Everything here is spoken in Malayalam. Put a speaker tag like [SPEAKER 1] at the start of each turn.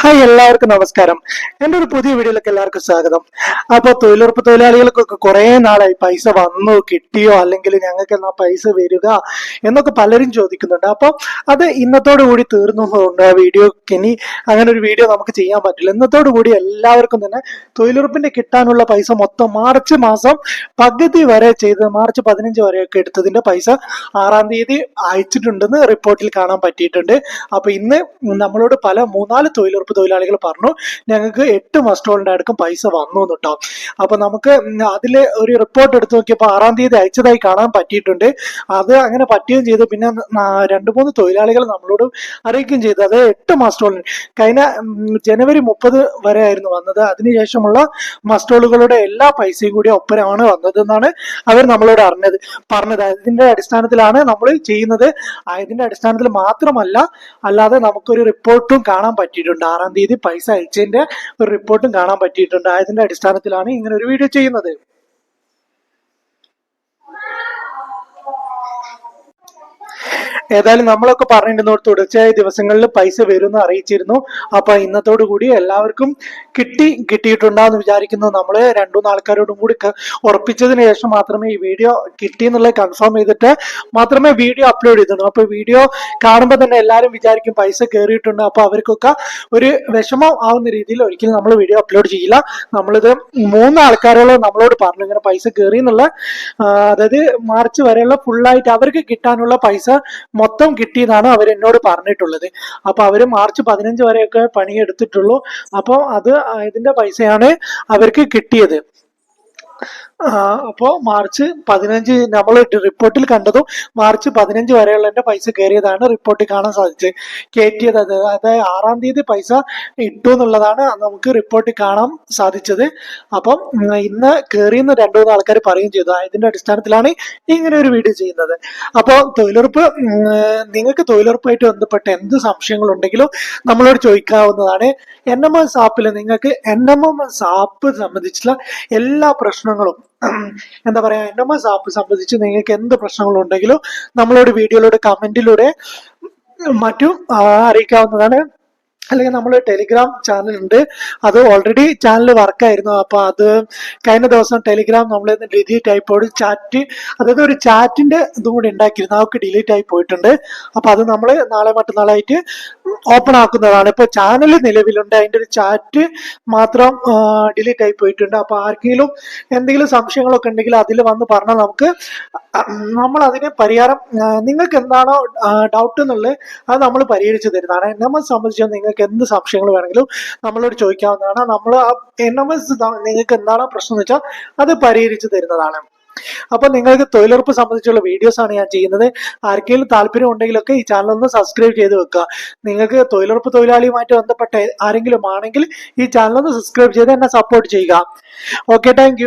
[SPEAKER 1] ഹായ് എല്ലാവർക്കും നമസ്കാരം. എന്റെ ഒരു പുതിയ വീഡിയോയിലേക്ക് എല്ലാവർക്കും സ്വാഗതം. അപ്പോൾ തൊഴിലുറപ്പ് തൊഴിലാളികൾക്കൊക്കെ കുറേ നാളായി പൈസ വന്നോ കിട്ടിയോ? അല്ലെങ്കിൽ ഞങ്ങൾക്ക് എന്നാ പൈസ വരിക എന്നൊക്കെ പലരും ചോദിക്കുന്നുണ്ട്. അപ്പോൾ അത് ഇന്നത്തോടു കൂടി തീർന്നതുകൊണ്ട് ആ വീഡിയോക്ക് ഇനി അങ്ങനെ ഒരു വീഡിയോ നമുക്ക് ചെയ്യാൻ പറ്റില്ല. ഇന്നത്തോടു കൂടി എല്ലാവർക്കും തന്നെ തൊഴിലുറപ്പിന്റെ കിട്ടാനുള്ള പൈസ മൊത്തം മാർച്ച് മാസം പകുതി വരെ ചെയ്ത് മാർച്ച് പതിനഞ്ച് വരെയൊക്കെ എടുത്തതിന്റെ പൈസ ആറാം തീയതി അയച്ചിട്ടുണ്ടെന്ന് റിപ്പോർട്ടിൽ കാണാൻ പറ്റിയിട്ടുണ്ട്. അപ്പോൾ ഇന്ന് നമ്മളോട് പല മൂന്നാൽ തൊഴിലുറപ്പ് തൊഴിലാളികൾ പറഞ്ഞു ഞങ്ങൾക്ക് എട്ട് മസ്റ്റോളിന്റെ അടുക്കും പൈസ വന്നു കേട്ടോ അപ്പൊ നമുക്ക് അതിൽ ഒരു റിപ്പോർട്ട് എടുത്തു നോക്കിയപ്പോൾ ആറാം തീയതി അയച്ചതായി കാണാൻ പറ്റിയിട്ടുണ്ട്. അത് അങ്ങനെ പറ്റുകയും ചെയ്തു. പിന്നെ രണ്ടു മൂന്ന് തൊഴിലാളികൾ നമ്മളോട് അറിയിക്കുകയും ചെയ്തു. അത് എട്ട് മസ്റ്റോളിന് കഴിഞ്ഞ ജനുവരി മുപ്പത് വരെ ആയിരുന്നു വന്നത്. അതിനുശേഷമുള്ള മസ്റ്റോളുകളുടെ എല്ലാ പൈസയും കൂടി ഒപ്പരമാണ് വന്നതെന്നാണ് അവർ നമ്മളോട് അറിഞ്ഞത് പറഞ്ഞത്. അതിന്റെ അടിസ്ഥാനത്തിലാണ് നമ്മൾ ചെയ്യുന്നത്. അതിന്റെ അടിസ്ഥാനത്തിൽ മാത്രമല്ല അല്ലാതെ നമുക്കൊരു റിപ്പോർട്ടും കാണാൻ പറ്റിയിട്ടുണ്ട്. ആറാം തീയതി പൈസ അയച്ചതിന്റെ ഒരു റിപ്പോർട്ടും കാണാൻ പറ്റിയിട്ടുണ്ട്. അതിന്റെ അടിസ്ഥാനത്തിലാണ് ഇങ്ങനെ ഒരു വീഡിയോ ചെയ്യുന്നത്. ഏതായാലും നമ്മളൊക്കെ പറഞ്ഞിരുന്നു തുടർച്ചയായ ദിവസങ്ങളിൽ പൈസ വരുമെന്ന് അറിയിച്ചിരുന്നു. അപ്പൊ ഇന്നത്തോടു കൂടി എല്ലാവർക്കും കിട്ടി കിട്ടിയിട്ടുണ്ടാന്ന് വിചാരിക്കുന്നു. നമ്മൾ രണ്ടു മൂന്ന് ആൾക്കാരോടും കൂടി ഉറപ്പിച്ചതിന് ശേഷം മാത്രമേ ഈ വീഡിയോ കിട്ടി എന്നുള്ളത് കൺഫേം ചെയ്തിട്ട് മാത്രമേ വീഡിയോ അപ്ലോഡ് ചെയ്തുള്ളൂ അപ്പൊ വീഡിയോ കാണുമ്പോൾ തന്നെ എല്ലാവരും വിചാരിക്കും പൈസ കയറിയിട്ടുണ്ട് അപ്പൊ അവർക്കൊക്കെ ഒരു വിഷമം ആവുന്ന രീതിയിൽ ഒരിക്കലും നമ്മൾ വീഡിയോ അപ്ലോഡ് ചെയ്യില്ല. നമ്മളിത് മൂന്ന് ആൾക്കാരോളം നമ്മളോട് പറഞ്ഞു ഇങ്ങനെ പൈസ കയറി എന്നുള്ള അതായത് മാർച്ച് വരെയുള്ള ഫുള്ളായിട്ട് അവർക്ക് കിട്ടാനുള്ള പൈസ മൊത്തം കിട്ടിയെന്നാണ് അവർ എന്നോട് പറഞ്ഞിട്ടുള്ളത്. അപ്പൊ അവർ മാർച്ച് പതിനഞ്ച് വരെയൊക്കെ പണിയെടുത്തിട്ടുള്ളൂ. അപ്പോൾ അത് ഇതിന്റെ പൈസയാണ് അവർക്ക് കിട്ടിയത്. അപ്പോൾ മാർച്ച് പതിനഞ്ച് നമ്മൾ റിപ്പോർട്ടിൽ കണ്ടതും മാർച്ച് പതിനഞ്ച് വരെയുള്ള എന്റെ പൈസ കയറിയതാണ് റിപ്പോർട്ടിൽ കാണാൻ സാധിച്ചത്. കയറ്റിയത് അത് അതായത് ആറാം തീയതി പൈസ ഇട്ടു എന്നുള്ളതാണ് നമുക്ക് റിപ്പോർട്ടിൽ കാണാൻ സാധിച്ചത്. അപ്പം ഇന്ന് കയറിയെന്ന് രണ്ടു മൂന്ന് ആൾക്കാർ പറയുകയും ചെയ്തു. അതിന്റെ അടിസ്ഥാനത്തിലാണ് ഇങ്ങനെ ഒരു വീഡിയോ ചെയ്യുന്നത്. അപ്പോൾ തൊഴിലുറപ്പ് നിങ്ങൾക്ക് തൊഴിലുറപ്പായിട്ട് ബന്ധപ്പെട്ട എന്ത് സംശയങ്ങൾ ഉണ്ടെങ്കിലും നമ്മളോട് ചോദിക്കാവുന്നതാണ്. എൻ എം എസ് ആപ്പിൽ നിങ്ങൾക്ക് N M M S app സംബന്ധിച്ചുള്ള എല്ലാ പ്രശ്നങ്ങളും എന്താ പറയാ എൻ എം എസ് ആപ്പ് സംബന്ധിച്ച് നിങ്ങൾക്ക് എന്ത് പ്രശ്നങ്ങളുണ്ടെങ്കിലും നമ്മളോട് വീഡിയോയിലൂടെ കമന്റിലൂടെ മറ്റും അറിയിക്കാവുന്നതാണ്. അല്ലെങ്കിൽ നമ്മൾ ടെലിഗ്രാം ചാനൽ ഉണ്ട്. അത് ഓൾറെഡി ചാനൽ വർക്കായിരുന്നു അപ്പോൾ അത് കഴിഞ്ഞ ദിവസം ടെലിഗ്രാം നമ്മൾ ഡിലീറ്റ് പോയി ചാറ്റ് അതായത് ഒരു ചാറ്റിന്റെ ഇതും കൂടി ഉണ്ടാക്കിയിരുന്നു. അതൊക്കെ ഡിലീറ്റ് ആയി പോയിട്ടുണ്ട്. അപ്പോൾ അത് നമ്മൾ നാളെ മറ്റന്നാളായിട്ട് ഓപ്പൺ ആക്കുന്നതാണ്. ഇപ്പൊ ചാനൽ നിലവിലുണ്ട്. അതിന്റെ ഒരു ചാറ്റ് മാത്രം ഡിലീറ്റ് ആയി പോയിട്ടുണ്ട്. അപ്പോൾ ആർക്കെങ്കിലും എന്തെങ്കിലും സംശയങ്ങളൊക്കെ ഉണ്ടെങ്കിൽ അതിൽ വന്ന് പറഞ്ഞാൽ നമുക്ക് നമ്മൾ അതിന് പരിഹാരം നിങ്ങൾക്ക് എന്താണോ ഡൗട്ട് എന്നുള്ളത് അത് നമ്മൾ പരിഹരിച്ചു തരുന്നതാണ്. എന്നെ സംബന്ധിച്ച് നിങ്ങൾക്ക് എന്ത് സംശയങ്ങൾ വേണമെങ്കിലും നമ്മളോട് ചോദിക്കാവുന്നതാണ്. നമ്മൾ ആ എൻ എം എസ് നിങ്ങൾക്ക് എന്താണ് പ്രശ്നം എന്ന് വെച്ചാൽ അത് പരിഹരിച്ചു തരുന്നതാണ്. അപ്പൊ നിങ്ങൾക്ക് തൊഴിലുറപ്പ് സംബന്ധിച്ചുള്ള വീഡിയോസ് ആണ് ഞാൻ ചെയ്യുന്നത്. ആർക്കെങ്കിലും താല്പര്യം ഉണ്ടെങ്കിലൊക്കെ ഈ ചാനൽ ഒന്ന് സബ്സ്ക്രൈബ് ചെയ്ത് വെക്കുക. നിങ്ങൾക്ക് തൊഴിലുറപ്പ് തൊഴിലാളിയുമായിട്ട് ബന്ധപ്പെട്ട ആരെങ്കിലും ആണെങ്കിൽ ഈ ചാനൽ ഒന്ന് സബ്സ്ക്രൈബ് ചെയ്ത് എന്നെ സപ്പോർട്ട് ചെയ്യുക. Okay thank